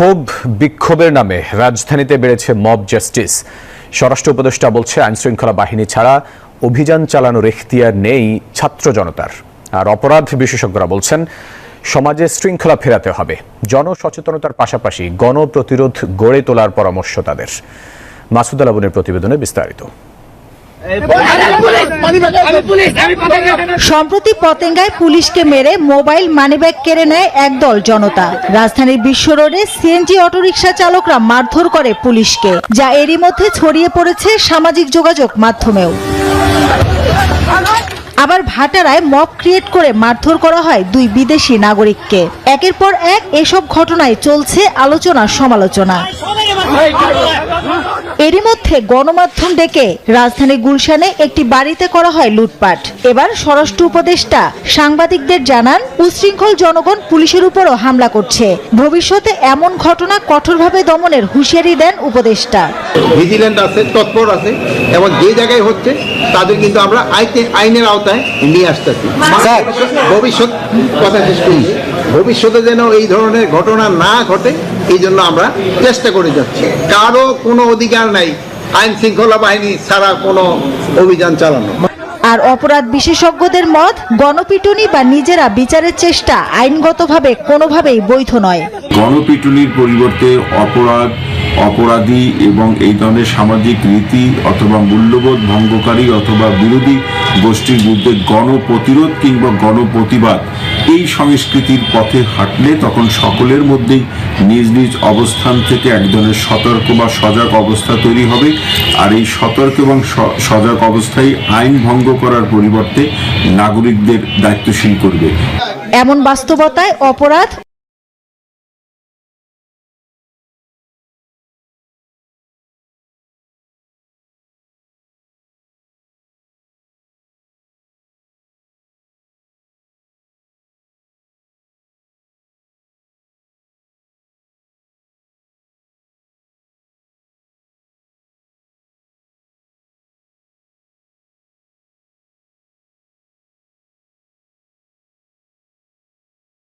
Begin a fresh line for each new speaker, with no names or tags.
ক্ষোভ বিক্ষোভের নামে রাজধানীতে বেড়েছে মব জাস্টিস। স্বরাষ্ট্র উপদেষ্টা বলছে, আইনশৃঙ্খলা বাহিনী ছাড়া অভিযান চালানোর এখতিয়ার নেই ছাত্র জনতার। আর অপরাধ বিশেষজ্ঞরা বলছেন, সমাজে শৃঙ্খলা ফেরাতে হবে। জনসচেতনতার পাশাপাশি গণপ্রতিরোধ গড়ে তোলার পরামর্শ তাদের। মাসুদ আলাবনের প্রতিবেদনে বিস্তারিত।
সম্প্রতি পতেঙ্গায় পুলিশকে মেরে মোবাইল মানিব্যাগ কেড়ে নেয় একদল জনতা। রাজধানীর বিশ্ব রোডে সিএনজি অটোরিকশা চালকরা মারধর করে পুলিশকে, যা এরই মধ্যে ছড়িয়ে পড়েছে সামাজিক যোগাযোগ মাধ্যমেও। আবার ভাটারায় মব ক্রিয়েট করে মারধর করা হয় দুই বিদেশি নাগরিককে। একের পর এক এসব ঘটনায় চলছে আলোচনা সমালোচনা এরই মধ্যে গণমাধ্যম ডেকে রাজধানী গুলশানে একটি বাড়িতে করা হয় লুটপাট। এবার স্বরাষ্ট্র উপদেষ্টা সাংবাদিকদের জানান উশৃঙ্খল জনগণ পুলিশের উপরও হামলা করছে। ভবিষ্যতে এমন ঘটনা কঠোরভাবে দমনের হুঁশিয়ারি দেন উপদেষ্টা।
ভিজিল্যান্ট আছে তৎপর আছে এবং যে জায়গায় হচ্ছে তাদের কিন্তু আমরা আইনের আওতায় নিয়ে আসতেছি। ভবিষ্যৎ কথা শেষ করি। ভবিষ্যতে যেন এই ধরনের ঘটনা না ঘটে এই জন্য আমরা চেষ্টা করে যাচ্ছি। কারও কোনো অধিকার নাই আইন শৃঙ্খলা বাহিনী ছাড়া কোনো অভিযান চালানো।
আর অপরাধ বিশেষজ্ঞদের মত গণপিটুনি বা নিজেরা বিচারের চেষ্টা আইনগতভাবে কোনোভাবেই বৈধ নয়।
গণপিটুনির পরিবর্তে অপরাধ অপরাধী এবং এই ধরনের সামাজিক রীতি অথবা মূল্যবোধ ভঙ্গকারী অথবা বিরোধী গোষ্ঠীর বিরুদ্ধে গণপ্রতিরোধ কিংবা গণপ্রতিবাদ এই সংস্কৃতির পথে হাঁটলে তখন সকলের মধ্যেই নিজ নিজ অবস্থান থেকে এক ধরনের সতর্ক বা সজাগ অবস্থা তৈরি হবে। আর এই সতর্ক এবং সজাগ অবস্থায় আইন ভঙ্গ করার পরিবর্তে নাগরিকদের দায়িত্বশীল করবে।
এমন বাস্তবতায় অপরাধ